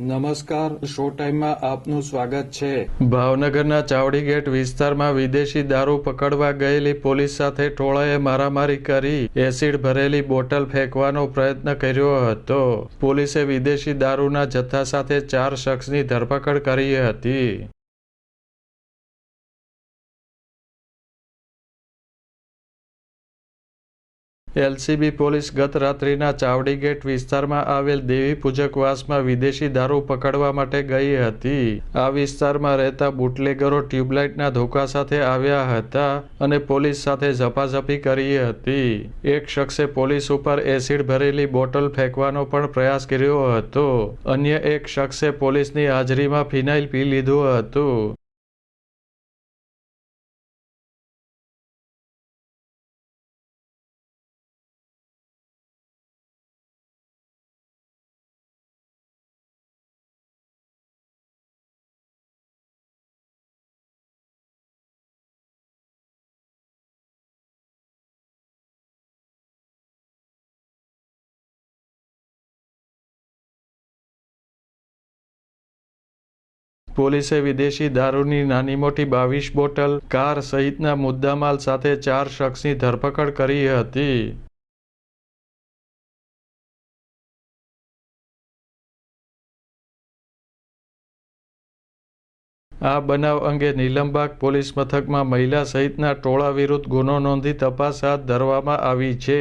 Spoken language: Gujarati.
નમસ્કાર, શો ટાઈમમાં આપનું સ્વાગત છે. ભાવનગરના ચાવડી ગેટ વિસ્તારમાં વિદેશી દારૂ પકડવા ગયેલી પોલીસ સાથે ટોળાએ મારામારી કરી, એસિડ ભરેલી બોટલ ફેંકવાનો પ્રયત્ન કર્યો હતો. પોલીસે વિદેશી દારૂના જથ્થા સાથે ચાર શખ્સની ધરપકડ કરી હતી. એલસીબી પોલીસ ગત રાત્રિના ચાવડી ગેટ વિસ્તારમાં આવેલ દેવી પૂજકવાસમાં વિદેશી દારૂ પકડવા માટે ગઈ હતી. આ વિસ્તારમાં રહેતા બુટલેગરો ટ્યુબલાઇટના ધોકા સાથે આવ્યા હતા અને પોલીસ સાથે ઝપાઝપી કરી હતી. એક શખ્સે પોલીસ ઉપર એસિડ ભરેલી બોટલ ફેંકવાનો પણ પ્રયાસ કર્યો હતો. અન્ય એક શખ્સે પોલીસની હાજરીમાં ફિનાઇલ પી લીધું હતું. પોલીસે વિદેશી દારૂની નાની મોટી બાવીસ બોટલ કાર સહિતના મુદ્દામાલ સાથે ચાર શખ્સની ધરપકડ કરી હતી. આ બનાવ અંગે નીલમબાગ પોલીસ મથકમાં મહિલા સહિતના ટોળા વિરુદ્ધ ગુનો નોંધી તપાસ હાથ ધરવામાં આવી છે.